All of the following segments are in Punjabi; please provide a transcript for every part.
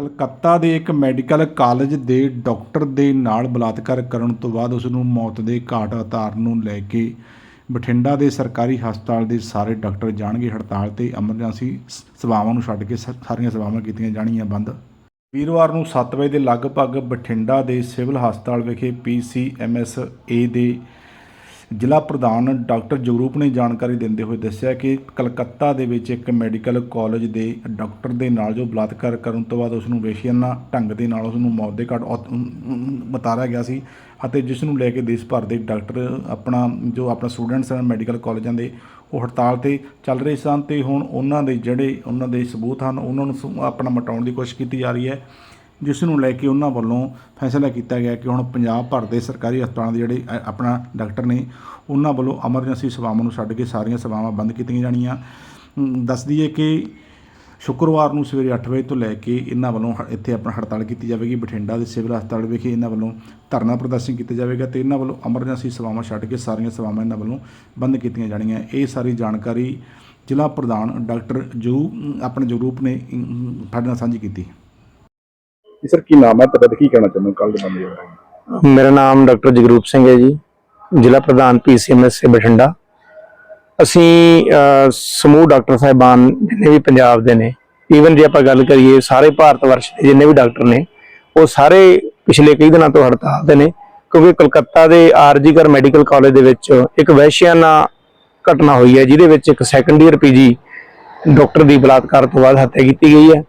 ਕਲਕੱਤਾ ਦੇ ਇੱਕ ਮੈਡੀਕਲ ਕਾਲਜ ਦੇ ਡਾਕਟਰ ਦੇ ਨਾਲ ਬਲਾਤਕਾਰ ਕਰਨ ਤੋਂ ਬਾਅਦ ਉਸ ਨੂੰ ਮੌਤ ਦੇ ਘਾਟ ਉਤਾਰਨ ਨੂੰ ਲੈ ਕੇ ਬਠਿੰਡਾ ਦੇ ਸਰਕਾਰੀ ਹਸਪਤਾਲ ਦੇ ਸਾਰੇ ਡਾਕਟਰ ਜਾਣਗੇ। ਹੜਤਾਲ ਤੇ ਐਮਰਜੈਂਸੀ ਸੇਵਾਵਾਂ ਨੂੰ ਛੱਡ ਕੇ ਸ- ਸਾਰੀਆਂ ਸੇਵਾਵਾਂ ਕੀਤੀਆਂ ਜਾਣਗੀਆਂ ਬੰਦ। ਵੀਰਵਾਰ ਨੂੰ 7 ਵਜੇ ਦੇ ਲਗਭਗ ਬਠਿੰਡਾ ਦੇ ਸਿਵਲ ਹਸਪਤਾਲ ਵਿਖੇ ਪੀਸੀਐਮਐਸਏ ਦੇ ਜ਼ਿਲ੍ਹਾ ਪ੍ਰਧਾਨ ਡਾਕਟਰ ਜਗਰੂਪ ਨੇ ਜਾਣਕਾਰੀ ਦਿੰਦੇ ਹੋਏ ਦੱਸਿਆ ਕਿ ਕਲਕੱਤਾ ਦੇ ਵਿੱਚ ਇੱਕ ਮੈਡੀਕਲ ਕਾਲਜ ਦੇ ਡਾਕਟਰ ਦੇ ਨਾਲ ਜੋ ਬਲਾਤਕਾਰ ਕਰਨ ਤੋਂ ਬਾਅਦ ਉਸ ਨੂੰ ਵੇਸ਼ੀਆਨਾ ਢੰਗ ਦੇ ਨਾਲ ਉਸ ਨੂੰ ਮੌਤ ਦੇ ਘਾਟ ਉਤਾਰਿਆ ਗਿਆ ਸੀ ਅਤੇ ਜਿਸ ਨੂੰ ਲੈ ਕੇ ਦੇਸ਼ ਭਰ ਦੇ ਡਾਕਟਰ ਆਪਣਾ ਜੋ ਆਪਣਾ ਸਟੂਡੈਂਟਸ ਹਨ ਮੈਡੀਕਲ ਕਾਲਜਾਂ ਦੇ ਉਹ ਹੜਤਾਲ ਤੇ ਚੱਲ ਰਹੇ ਸਨ ਤੇ ਹੁਣ ਉਹਨਾਂ ਦੇ ਜਿਹੜੇ ਉਹਨਾਂ ਦੇ ਸਬੂਤ ਹਨ ਉਹਨਾਂ ਨੂੰ ਸ- ਆਪਣਾ ਮਟਾਉਣ ਦੀ ਕੋਸ਼ਿਸ਼ ਕੀਤੀ ਜਾ ਰਹੀ ਹੈ। ਜਿਸ ਨੂੰ ਲੈ ਕੇ ਉਹਨਾਂ ਵੱਲੋਂ ਫੈਸਲਾ ਕੀਤਾ ਗਿਆ ਕਿ ਹੁਣ ਪੰਜਾਬ ਭਰ ਦੇ ਸਰਕਾਰੀ ਹਸਪਤਾਲਾਂ ਦੇ ਜਿਹੜੇ ਆਪਣਾ ਡਾਕਟਰ ਨੇ ਉਹਨਾਂ ਵੱਲੋਂ ਐਮਰਜੈਂਸੀ ਸੇਵਾਵਾਂ ਨੂੰ ਛੱਡ ਕੇ ਸਾਰੀਆਂ ਸੇਵਾਵਾਂ ਬੰਦ ਕੀਤੀਆਂ ਜਾਣੀਆਂ। ਅਮ, ਦੱਸ ਦਈਏ ਕਿ ਸ਼ੁੱਕਰਵਾਰ ਨੂੰ ਸਵੇਰੇ 8 ਵਜੇ ਤੋਂ ਲੈ ਕੇ ਇਹਨਾਂ ਵੱਲੋਂ ਹ- ਇੱਥੇ ਆਪਣਾ ਹੜਤਾਲ ਕੀਤੀ ਜਾਵੇਗੀ। ਬਠਿੰਡਾ ਦੇ ਸਿਵਲ ਹਸਪਤਾਲ ਵਿਖੇ ਇਹਨਾਂ ਵੱਲੋਂ ਧਰਨਾ ਪ੍ਰਦਰਸ਼ਨ ਕੀਤਾ ਜਾਵੇਗਾ ਤੇ ਇਹਨਾਂ ਵੱਲੋਂ ਐਮਰਜੈਂਸੀ ਸੇਵਾਵਾਂ ਛੱਡ ਕੇ ਸਾਰੀਆਂ ਸੇਵਾਵਾਂ ਇਹਨਾਂ ਵੱਲੋਂ ਬੰਦ ਕੀਤੀਆਂ ਜਾਣੀਆਂ। ਇਹ ਸਾਰੀ ਜਾਣਕਾਰੀ ਜ਼ਿਲ੍ਹਾ ਪ੍ਰਧਾਨ ਡਾਕਟਰ ਜੂ ਆਪਣੇ ਜਗਰੂਪ ਨੇ ਸਾਡੇ ਨਾਲ ਸਾਂਝੀ ਕੀਤੀ। ਜੀ ਸਰ ਕੀ ਨਾਮ ਹੈ? ਤੁਹਾਡਾ ਕੀ ਕਹਿਣਾ ਚਾਹੁੰਦੇ ਕੱਲ ਦੇ ਬੰਦੇ ਬਾਰੇ। ਮੇਰਾ ਨਾਮ ਡਾਕਟਰ ਜਗਰੂਪ ਸਿੰਘ ਹੈ ਜੀ, ਜ਼ਿਲ੍ਹਾ ਪ੍ਰਧਾਨ ਪੀਸੀਐਮਐਸ ਬਠਿੰਡਾ। ਅਸੀਂ ਸਮੂਹ ਡਾਕਟਰ ਸਾਹਿਬਾਨ ਜਿੰਨੇ ਵੀ ਪੰਜਾਬ ਦੇ ਨੇ ਈਵਨ ਜੇ ਆਪਾਂ ਗੱਲ ਕਰੀਏ ਸਾਰੇ ਭਾਰਤ ਵਰਸ਼ ਦੇ ਜਿੰਨੇ ਵੀ ਡਾਕਟਰ ਨੇ, ਉਹ ਸਾਰੇ ਪਿਛਲੇ ਕਈ ਦਿਨਾਂ ਤੋਂ ਹੜਤਾਲ ਤੇ ਨੇ, ਕਿਉਂਕਿ ਕਲਕੱਤਾ ਦੇ ਆਰਜੀਕਰ ਮੈਡੀਕਲ ਕਾਲਜ ਦੇ ਵਿੱਚ ਇੱਕ ਵਹਿਸ਼ਿਆਨਾ ਘਟਨਾ ਹੋਈ ਹੈ, ਜਿਹਦੇ ਵਿੱਚ ਇੱਕ ਸੈਕੰਡ ਈਅਰ ਪੀਜੀ ਡਾਕਟਰ ਦੀ ਬਲਾਤਕਾਰ ਤੋਂ ਬਾਅਦ ਹੱਤਿਆ ਕੀਤੀ ਗਈ ਹੈ।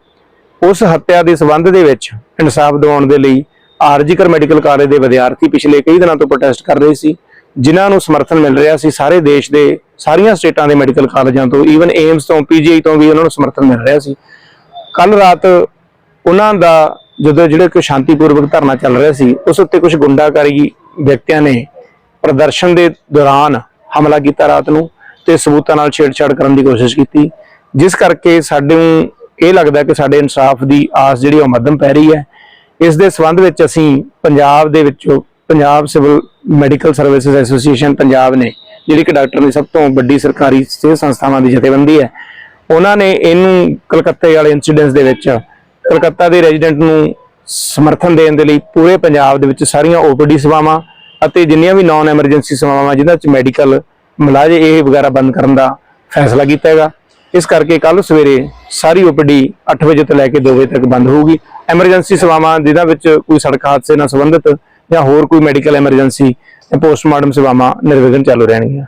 ਉਸ ਹੱਤਿਆ ਦੇ ਸਬੰਧ ਦੇ ਵਿੱਚ ਇਨਸਾਫ ਦਿਵਾਉਣ ਦੇ ਲਈ ਆਰਜੀਕਰ ਮੈਡੀਕਲ ਕਾਲਜ ਦੇ ਵਿਦਿਆਰਥੀ ਪਿਛਲੇ ਕਈ ਦਿਨਾਂ ਤੋਂ ਪ੍ਰੋਟੈਸਟ ਕਰ ਰਹੇ ਸੀ, ਜਿਨ੍ਹਾਂ ਨੂੰ ਸਮਰਥਨ ਮਿਲ ਰਿਹਾ ਸੀ, ਸਾਰੇ ਦੇਸ਼ ਦੇ ਸਾਰੀਆਂ ਸਟੇਟਾਂ ਦੇ ਮੈਡੀਕਲ ਕਾਲਜਾਂ ਤੋਂ ਈਵਨ ਏਮਸ ਤੋਂ ਪੀਜੀਆਈ ਤੋਂ ਵੀ ਉਹਨਾਂ ਨੂੰ ਸਮਰਥਨ ਮਿਲ ਰਿਹਾ ਸੀ। ਕੱਲ ਰਾਤ ਉਹਨਾਂ ਦਾ ਜਦੋਂ ਜਿਹੜੇ ਕੋਈ ਸ਼ਾਂਤੀਪੂਰਵਕ ਧਰਨਾ ਚੱਲ ਰਿਹਾ ਸੀ, ਉਸ ਉੱਤੇ ਕੁਝ ਗੁੰਡਾਕਾਰੀ ਵਿਅਕਤੀਆਂ ਨੇ ਪ੍ਰਦਰਸ਼ਨ ਦੇ ਦੌਰਾਨ ਹਮਲਾ ਕੀਤਾ ਰਾਤ ਨੂੰ ਤੇ ਸਬੂਤਾਂ ਨਾਲ ਛੇੜਛਾੜ ਕਰਨ ਦੀ ਕੋਸ਼ਿਸ਼ ਕੀਤੀ, ਜਿਸ ਕਰਕੇ ਸਾਡੇ ਇਹ ਲੱਗਦਾ ਕਿ ਸਾਡੇ ਇਨਸਾਫ ਦੀ ਆਸ ਜਿਹੜੀ ਉਹ ਮੱਧਮ ਪੈ ਰਹੀ ਹੈ। ਇਸ ਦੇ ਸੰਬੰਧ ਵਿੱਚ ਅਸੀਂ ਪੰਜਾਬ ਦੇ ਵਿੱਚੋਂ Punjab civil medical services association Punjab ਨੇ, ਜਿਹੜੀ ਕਿ ਡਾਕਟਰ ਦੀ ਸਭ ਤੋਂ ਵੱਡੀ ਸਰਕਾਰੀ ਸਿਹਤ ਸੰਸਥਾਵਾਂ ਦੀ ਜਥੇਬੰਦੀ ਹੈ, ਉਹਨਾਂ ਨੇ ਇਹਨੂੰ ਕਲਕੱਤੇ ਵਾਲੇ ਇਨਸੀਡੈਂਟਸ ਦੇ ਵਿੱਚ ਕਲਕੱਤਾ ਦੇ ਰੈਜ਼ੀਡੈਂਟ ਨੂੰ ਸਮਰਥਨ ਦੇਣ ਦੇ ਲਈ ਪੂਰੇ ਪੰਜਾਬ ਦੇ ਵਿੱਚ ਸਾਰੀਆਂ ਓਪੀਡੀ ਸੇਵਾਵਾਂ ਅਤੇ ਜਿੰਨੀਆਂ ਵੀ ਨਾਨ ਐਮਰਜੈਂਸੀ ਸੇਵਾਵਾਂ ਜਿਨ੍ਹਾਂ ਵਿੱਚ ਮੈਡੀਕਲ ਮਲਾਜ ਇਹ ਵਗੈਰਾ ਬੰਦ ਕਰਨ ਦਾ ਫੈਸਲਾ ਕੀਤਾ ਹੈਗਾ। ਇਸ ਕਰਕੇ ਕੱਲ ਸਵੇਰੇ ਸਾਰੀ ਓਪੀਡੀ 8 ਵਜੇ ਤੋਂ ਲੈ ਕੇ 2 ਵਜੇ ਤੱਕ ਬੰਦ ਹੋਊਗੀ। ਐਮਰਜੈਂਸੀ ਸੇਵਾਵਾਂ ਜਿਨ੍ਹਾਂ ਵਿੱਚ ਕੋਈ ਸੜਕ ਹਾਦਸੇ ਨਾਲ ਸੰਬੰਧਿਤ ਜਾਂ ਹੋਰ ਕੋਈ ਮੈਡੀਕਲ ਐਮਰਜੈਂਸੀ ਪੋਸਟਮਾਰਟਮ ਸੇਵਾਵਾਂ ਨਿਰਵਿਘਨ ਚਾਲੂ ਰਹਿਣਗੀਆਂ।